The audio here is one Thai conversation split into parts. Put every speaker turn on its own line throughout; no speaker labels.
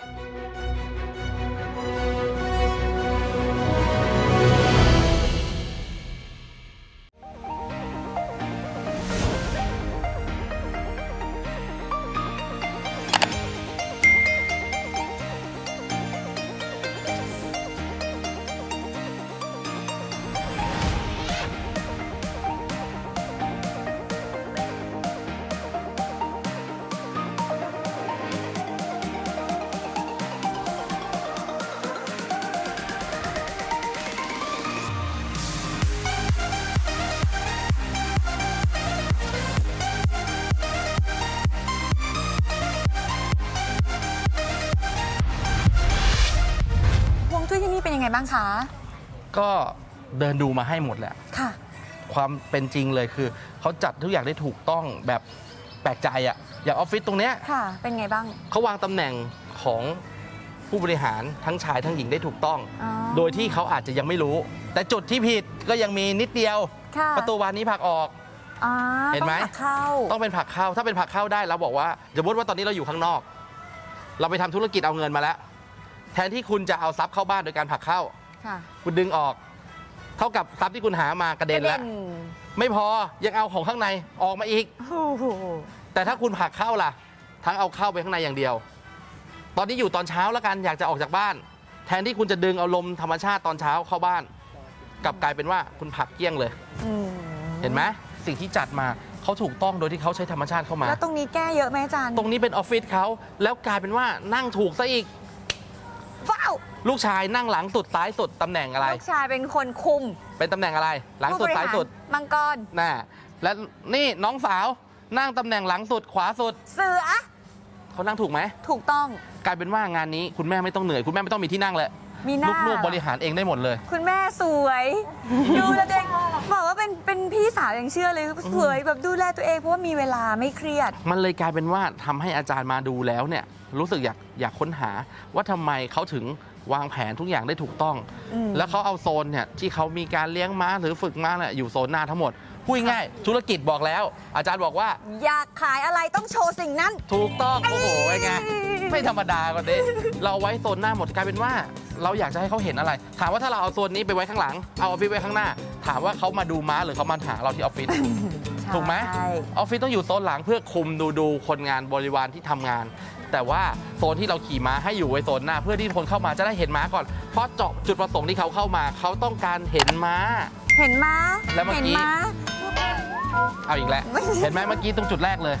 ฮ นี่เป็นยังไงบ้างคะ
ก็เดินดูมาให้หมดแหละ
ค่ะ
ความเป็นจริงเลยคือ เขาจัดทุกอย่างได้ถูกต้องแบบแปลกใจอะอย่างออฟฟิศตรงเนี้ย
ค่ะ เป็นไงบ้าง
เขาวางตำแหน่งของผู้บริหารทั้งชายทั้งหญิงได้ถูกต้อง
อ๋อ
โดยที่เขาอาจจะยังไม่รู้ แต่จุดที่ผิดก็ยังมีนิดเดียว
ค่ะ
ประตูบานนี้ผลักออก
อ๋อ
เห็นไหม
ต้องหักเข้า
ต้องเป็นผลักเข้า ถ้าเป็นผลักเข้าได้เราบอกว่าสมมติว่าตอนนี้เราอยู่ข้างนอก เราไปทำธุรกิจเอาเงินมาแล้ว แทนที่คุณจะเอาทรัพย์เข้าบ้านโดยการผลักเข้า
ค่ะ
คุณดึงออก เท่ากับทรัพย์ที่คุณหามากระเด็นแล้ว ไม่พอยังเอาของข้างในออกมาอีก
โอ้โห
แต่ถ้าคุณผลักเข้าล่ะ ทั้งเอาเข้าไปข้างในอย่างเดียว ตอนนี้อยู่ตอนเช้าแล้วกันอยากจะออกจากบ้าน แทนที่คุณจะดึงเอาลมธรรมชาติตอนเช้าเข้าบ้าน กลับกลายเป็นว่าคุณผลักเกลี้ยงเลย
อืม
เห็นไหมสิ่งที่จัดมาเขาถูกต้องโดยที่เขาใช้ธรรมชาติเข้ามา
แล้วตรงนี้แก้เยอะไหมอาจารย์
ตรงนี้เป็นออฟฟิศเขาแล้วกลายเป็นว่านั่งถูกซะอีก
ว้าว
ลูกชายนั่งหลังสุดซ้ายสุดตำแหน่งอะไร
ลูกชายเป็นคนคุม
เป็นตำแหน่งอะไร หลังสุด
ผู้บริ
ซ้ายสุด
มังกร
น่ะและนี่น้องสาวนั่งตำแหน่งหลังสุดขวาสุด
เสือ
เขานั่งถูกไหม
ถูกต้อง
กลายเป็นว่างานนี้คุณแม่ไม่ต้องเหนื่อยคุณแม่ไม่ต้องมีที่นั่งเลย
มีหน้า
ลูกๆบริหารเองได้หมดเลย
คุณแม่สวย ดูแลตัวเองบอกว่าเป็นเป็นพี่สาวยังเชื่อเลยสวยแบบดูแลตัวเองเพราะว่ามีเวลาไม่เครียด
มันเลยกลายเป็นว่าทำให้อาจารย์มาดูแล้วเนี่ยรู้สึกอยากอยากค้นหาว่าทำไมเขาถึง วางแผนทุกอย่างได้ถูกต้อง
อืม
แล้วเขาเอาโซนเนี่ยที่เขามีการเลี้ยงม้าหรือฝึกม้าเนี่ยอยู่โซนหน้าทั้งหมดพูดง่ายๆธุรกิจบอกแล้ว อาจารย์บอกว่า
อยากขายอะไรต้องโชว์สิ่งนั้น
ถูกต้อง โอ้โหไงไม่ธรรมดากว่านี้เราไว้โซนหน้าหมดกลายเป็นว่า เราอยากจะให้เขาเห็นอะไร ถามว่าถ้าเราเอาโซนนี้ไปไว้ข้างหลัง เอาออฟฟิศไว้ข้างหน้า ถามว่าเขามาดูม้าหรือเขามาหาเราที่ออฟฟิศถูกไหม
ใช่
ออฟฟิศต้องอยู่โซนหลังเพื่อคุมดูดูคนงานบริวารที่ทำงาน แต่ว่าโซนที่เราขี่ม้าให้อยู่ไว้โซนหน้า เพื่อที่คนเข้ามาจะได้เห็นม้าก่อน เพราะเจาะจุดประสงค์ที่เขาเข้ามา เขาต้องการเห็นม้า
เห็นม้า
แล้วเมื่อกี้
เห็นม้า
เอาอีกแล้ว
ไม่ใช่
เห็นไหมเมื่อกี้ตรงจุดแรกเลย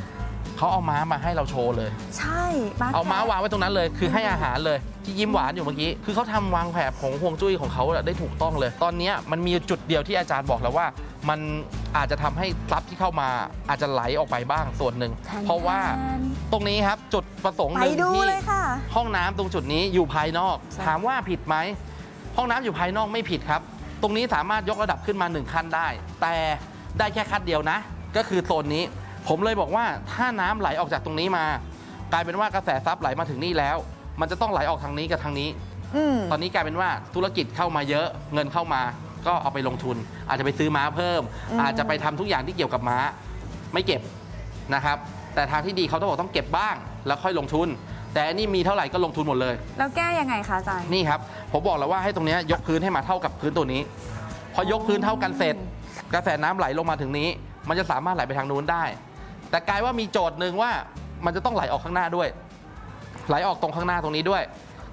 เขาเอาม้ามาให้เราโชว์เลย
ใช่ม้า
เอาม้า
แคะ
วางไว้ตรงนั้นเลย คือให้อาหารเลยที่ยิ้มหวานอยู่เมื่อกี้ คือเขาทำวางแผนของห่วงจุ้ยของเขาได้ถูกต้องเลย ตอนเนี้ยมันมีจุดเดียวที่อาจารย์บอกแล้วว่า มันอาจจะทำให้ทรัพย์ที่เข้ามาอาจจะไหลออกไปบ้างส่วนหนึ่ง
แทน
เพราะว่าตรงนี้ครับจุดประสงค์ห
ไป
นึ่ง
ดู
ที่
เลยค่ะ
ห้องน้ำตรงจุดนี้อยู่ภายนอก
ใช่
ถามว่าผิดไหม ห้องน้ำอยู่ภายนอกไม่ผิดครับ ตรงนี้สามารถยกระดับขึ้นมาหนึ่งขั้นได้ แต่ได้แค่ขั้นเดียวนะ ก็คือโซนนี้ ผมเลยบอกว่าถ้าน้ำไหลออกจากตรงนี้มา กลายเป็นว่ากระแสซับไหลมาถึงนี่แล้ว มันจะต้องไหลออกทางนี้กับทางนี้
อืม
ตอนนี้กลายเป็นว่าธุรกิจเข้ามาเยอะเงินเข้ามาก็เอาไปลงทุน อาจจะไปซื้อม้าเพิ่ม
อืม
อาจจะไปทำทุกอย่างที่เกี่ยวกับม้า ไม่เก็บนะครับ แต่ทางที่ดีเขาต้องบอกต้องเก็บบ้าง แล้วค่อยลงทุน แต่อันนี่มีเท่าไหร่ก็ลงทุนหมดเลย
แล้วแก้ยังไงคะอาจารย์
นี่ครับผมบอกแล้วว่าให้ตรงเนี้ยยกพื้นให้มาเท่ากับพื้นตัวนี้ พอยกพื้นเท่ากันเสร็จ กระแสน้ำไหลลงมาถึงนี้ มันจะสามารถไหลไปทางนู้นได้ แต่กลายว่ามีโจทย์หนึ่งว่ามันจะต้องไหลออกข้างหน้าด้วย ไหลออกตรงข้างหน้าตรงนี้ด้วย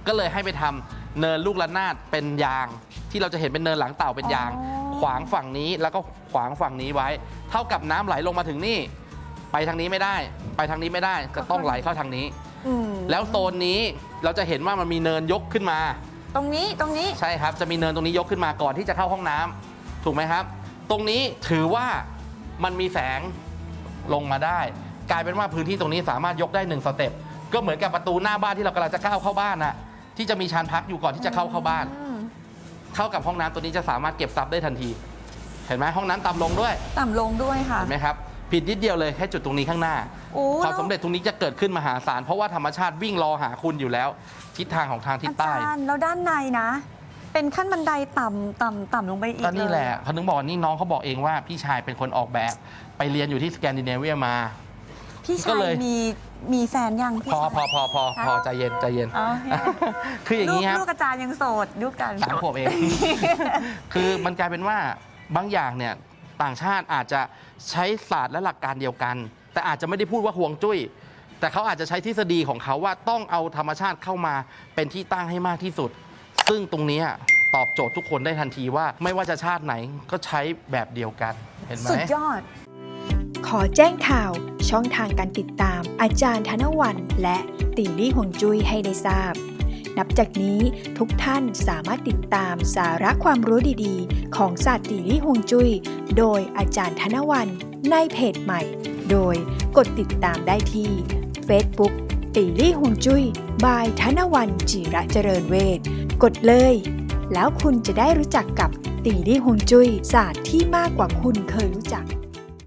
ก็เลยให้ไปทำเนินลูกระนาดเป็นยาง ที่เราจะเห็นเป็นเนินหลังเต่าเป็นยาง
อ๋อ
ขวางฝั่งนี้แล้วก็ขวางฝั่งนี้ไว้ เท่ากับน้ำไหลลงมาถึงนี่ ไปทางนี้ไม่ได้ ไปทางนี้ไม่ได้จะต้องไหลเข้าทางนี้
อืม
แล้วโซนนี้เราจะเห็นว่ามันมีเนินยกขึ้นมา
ตรงนี้ตรงนี้
ใช่ครับจะมีเนินตรงนี้ยกขึ้นมาก่อนที่จะเข้าห้องน้ำถูกไหมครับ ตรงนี้ถือว่ามันมีแสง ลงมาได้ กลายเป็นว่าพื้นที่ตรงนี้สามารถยกได้หนึ่งสเต็ปก็เหมือนกับประตูหน้าบ้านที่เรากำลังจะก้าวเข้าบ้านนะที่จะมีชานพักอยู่ก่อนที่จะเข้าเข้าบ้าน
อืม
เท่ากับห้องน้ำตัวนี้จะสามารถเก็บซับได้ทันที เห็นไหมห้องน้ำต่ำลงด้วย
ต่ำลงด้วยค่ะ
เห็นไหมครับผิดนิดเดียวเลยแค่จุดตรงนี้ข้างหน้า
โอ้
ความ
แล้ว
สำเร็จตรงนี้จะเกิดขึ้นมหาศาลเพราะว่าธรรมชาติวิ่งรอหาคุณอยู่แล้ว ทิศทางของทางทิศ
อา
ใต้
จารย์แล้วด้านในนะ เป็นขั้นบันไดต่ำต่ำต่ำลงไปอีก
ก็นี่แหละ
เย
เขาถึงบอกว่านี่น้องเขาบอกเองว่าพี่ชายเป็นคนออกแบบ ไปเรียนอยู่ที่สแกนดิเนเวียมา
พี่
ก็
ชาย
เลย
มีมีแฟนยังพี่
พอ
ชาย
พอพอพอพอ
ฮะ
ใจเย็นใจเย็น
อ๋อโอเค
คืออย่างนี้ครับ
ลูกอาจารย์ยังโสดดูกัน
สามขวบเอง คือมันกลายเป็นว่าบางอย่างเนี่ยต่างชาติอาจจะใช้ศาสตร์และหลักการเดียวกัน แต่อาจจะไม่ได้พูดว่าห่วงจุ้ย แต่เขาอาจจะใช้ทฤษฎีของเขาว่าต้องเอาธรรมชาติเข้ามาเป็นที่ตั้งให้มากที่สุด ซึ่งตรงนี้ตอบโจทย์ทุกคนได้ทันทีว่า ไม่ว่าจะชาติไหนก็ใช้แบบเดียวกัน เห็นไหม
สุดยอด
ขอแจ้งข่าวช่องทางการติดตาม อาจารย์ธนวันและตีลี่หวงจุ้ยให้ได้ทราบ นับจากนี้ทุกท่านสามารถติดตามสาระความรู้ดีๆ ของศาสตร์ตีลี่หวงจุ้ยโดยอาจารย์ธนวันในเพจใหม่ โดยกดติดตามได้ที่ Facebook ตีลี่หวงจุ้ยบายธนวันจิระเจริญเวท กดเลย แล้วคุณจะได้รู้จักกับตีลี่ฮวงจุ้ยศาสตร์ที่มากกว่าคุณเคยรู้จัก